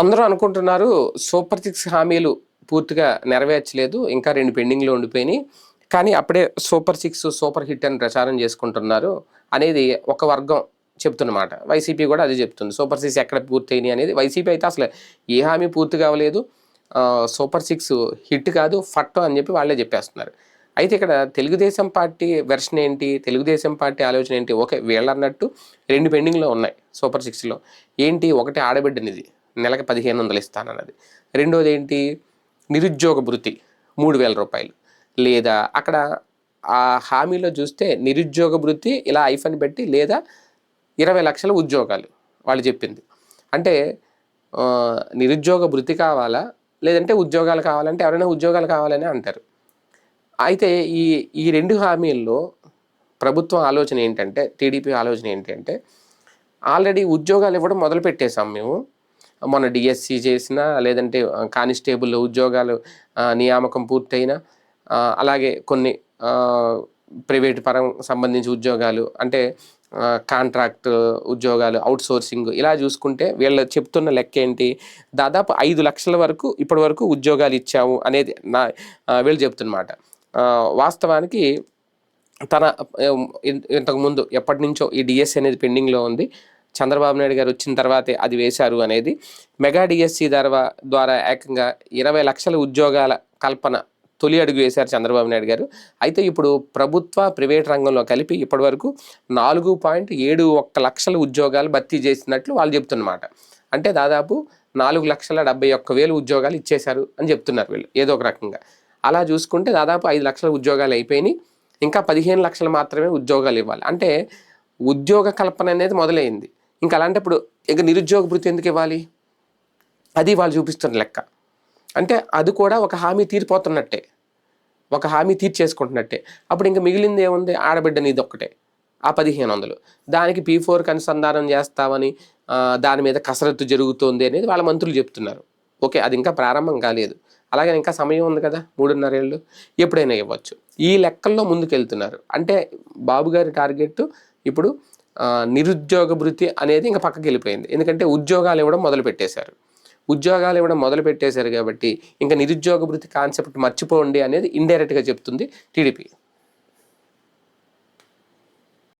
అందరూ అనుకుంటున్నారు super six హామీలు పూర్తిగా నెరవేర్చలేదు ఇంకా రెండు పెండింగ్లో ఉండిపోయినాయి. కానీ అప్పుడే సూపర్ సిక్స్ సూపర్ హిట్ అని ప్రచారం చేసుకుంటున్నారు అనేది ఒక వర్గం చెప్తున్నమాట. వైసీపీ కూడా అదే చెప్తుంది. సూపర్ సిక్స్ ఎక్కడ పూర్తయినాయి అనేది వైసీపీ అయితే అసలు ఏ హామీ పూర్తి కావలేదు. సూపర్ సిక్స్ హిట్ కాదు ఫట్ అని చెప్పి వాళ్ళే చెప్పేస్తున్నారు. అయితే ఇక్కడ తెలుగుదేశం పార్టీ వెర్షన్ ఏంటి తెలుగుదేశం పార్టీ ఆలోచన ఏంటి? ఓకే వీళ్ళన్నట్టు రెండు పెండింగ్లో ఉన్నాయి సూపర్ సిక్స్లో. ఏంటి? ఒకటి ఆడబిడ్డనిది. నెలకి పదిహేను వందలు ఇస్తానన్నది. రెండోది ఏంటి? నిరుద్యోగ భృతి మూడు వేల రూపాయలు. లేదా అక్కడ ఆ హామీలో చూస్తే నిరుద్యోగ భృతి ఇలా ఐఫన్ పెట్టి లేదా ఇరవై లక్షల ఉద్యోగాలు వాళ్ళు చెప్పింది. అంటే నిరుద్యోగ భృతి కావాలా? లేదంటే ఉద్యోగాలు కావాలంటే ఎవరైనా ఉద్యోగాలు కావాలని అంటారు. అయితే ఈ ఈ రెండు హామీల్లో ప్రభుత్వం ఆలోచన ఏంటంటే టీడీపీ ఆలోచన ఏంటంటే ఆల్రెడీ ఉద్యోగాలు ఇవ్వడం మొదలు పెట్టేశాం మేము. మొన్న డిఎస్సి చేసినా లేదంటే కానిస్టేబుల్ ఉద్యోగాలు నియామకం పూర్తయినా అలాగే కొన్ని ప్రైవేట్ పరం సంబంధించి ఉద్యోగాలు అంటే కాంట్రాక్ట్ ఉద్యోగాలు అవుట్ సోర్సింగ్ ఇలా చూసుకుంటే వీళ్ళు చెప్తున్న లెక్క ఏంటి? దాదాపు ఐదు లక్షల వరకు ఇప్పటి వరకు ఉద్యోగాలు ఇచ్చాము అనేది నా వీళ్ళు చెప్తున్నమాట. వాస్తవానికి తన ఇంతకుముందు ఎప్పటి నుంచో ఈ డిఎస్సి అనేది పెండింగ్లో ఉంది. చంద్రబాబు నాయుడు గారు వచ్చిన తర్వాతే అది వేశారు అనేది మెగా డిఎస్సి ద్వారా ద్వారా ఏకంగా ఇరవై లక్షల ఉద్యోగాల కల్పన తొలి అడుగు వేశారు చంద్రబాబు నాయుడు గారు. అయితే ఇప్పుడు ప్రభుత్వ ప్రైవేట్ రంగంలో కలిపి ఇప్పటివరకు నాలుగు పాయింట్ ఏడు ఒక్క లక్షల ఉద్యోగాలు భర్తీ చేసినట్లు వాళ్ళు చెప్తున్నమాట. అంటే దాదాపు నాలుగు లక్షల డెబ్బై ఒక్క వేలు ఉద్యోగాలు ఇచ్చేశారు అని చెప్తున్నారు వీళ్ళు ఏదో ఒక రకంగా. అలా చూసుకుంటే దాదాపు ఐదు లక్షల ఉద్యోగాలు అయిపోయినాయి. ఇంకా పదిహేను లక్షలు మాత్రమే ఉద్యోగాలు ఇవ్వాలి. అంటే ఉద్యోగ కల్పన అనేది మొదలైంది. ఇంకా అలాంటప్పుడు ఇక నిరుద్యోగ భృతి ఎందుకు ఇవ్వాలి? అది వాళ్ళు చూపిస్తున్న లెక్క. అంటే అది కూడా ఒక హామీ తీరిపోతున్నట్టే. ఒక హామీ తీర్చేసుకుంటున్నట్టే. అప్పుడు ఇంకా మిగిలింది ఏముంది? ఆడబిడ్డ నీది ఒక్కటే. ఆ పదిహేను వందలు. దానికి పీ ఫోర్కి అనుసంధానం చేస్తామని దాని మీద కసరత్తు జరుగుతోంది అనేది వాళ్ళ మంత్రులు చెప్తున్నారు. ఓకే అది ఇంకా ప్రారంభం కాలేదు. అలాగే ఇంకా సమయం ఉంది కదా మూడున్నరేళ్ళు ఎప్పుడైనా ఇవ్వచ్చు. ఈ లెక్కల్లో ముందుకెళ్తున్నారు. అంటే బాబు గారి టార్గెట్ ఇప్పుడు నిరుద్యోగ వృత్తి అనేది ఇంకా పక్కకి వెళ్ళిపోయింది. ఎందుకంటే ఉద్యోగాలు ఇవ్వడం మొదలు పెట్టేశారు ఉద్యోగాలు ఇవ్వడం మొదలు పెట్టేశారు కాబట్టి ఇంకా నిరుద్యోగ వృత్తి కాన్సెప్ట్ మర్చిపోండి అనేది ఇండైరెక్ట్గా చెప్తుంది టీడీపీ.